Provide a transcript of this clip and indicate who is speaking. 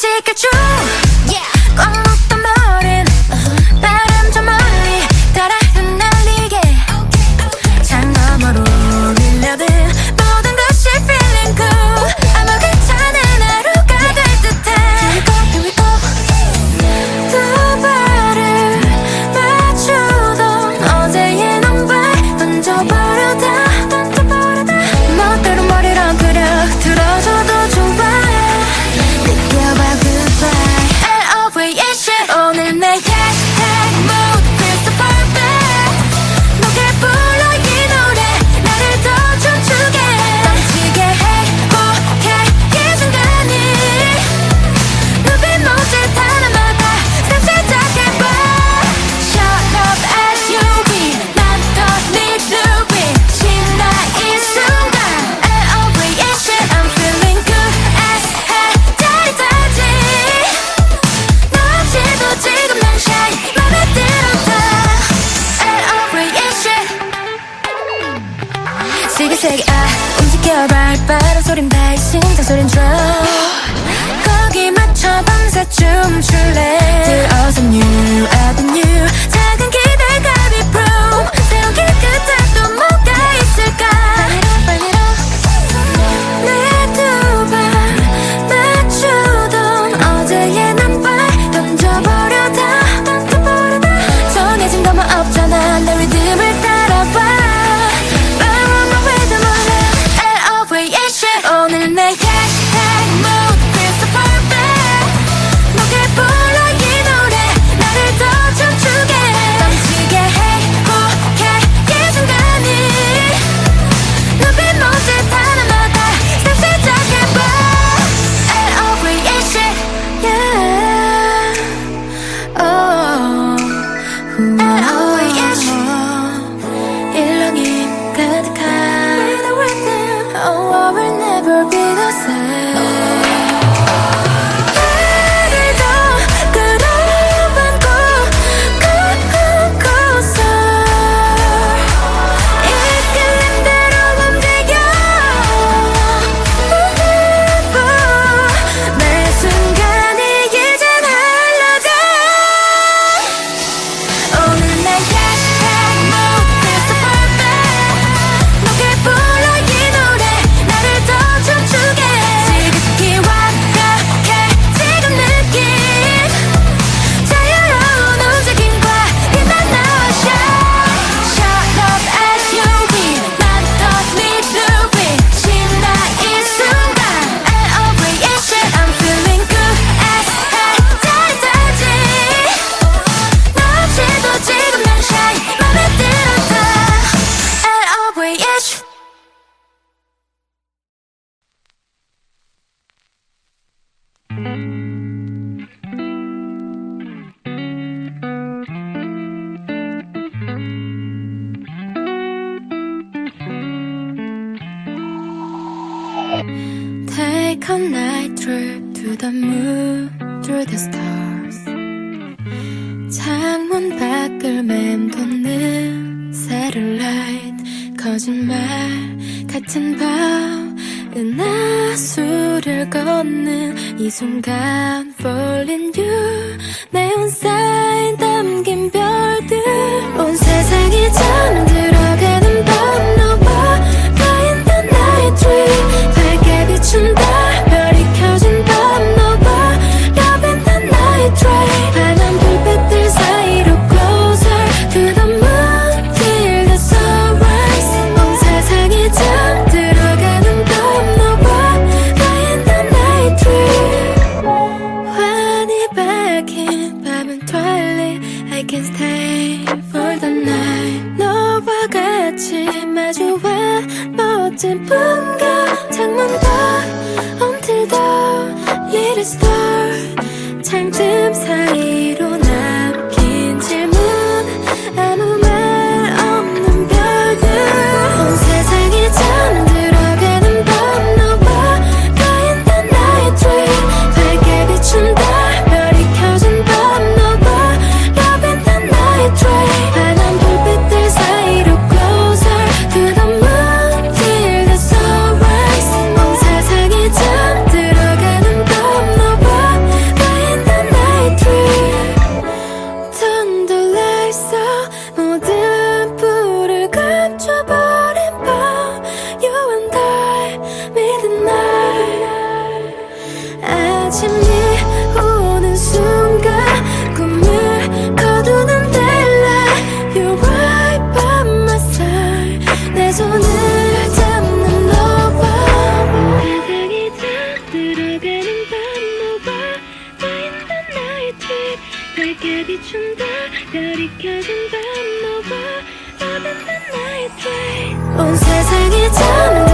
Speaker 1: take a true take I ah, who I. Take a night trip to the moon, through the stars. 창문 밖을 맴도는 satellite. 거짓말 같은 밤, 은하수를 걷는 이 순간, falling you. 내 온사인 담긴 별들, 온 세상이 잠든 can stay for the night 너와 같이 마주해 멋진 밤과 창문 다 Until the little star 창틈 사이 밝게 비춘다. 별이 켜진 밤 너와 어긋난 나의 d 온 세상이 잠든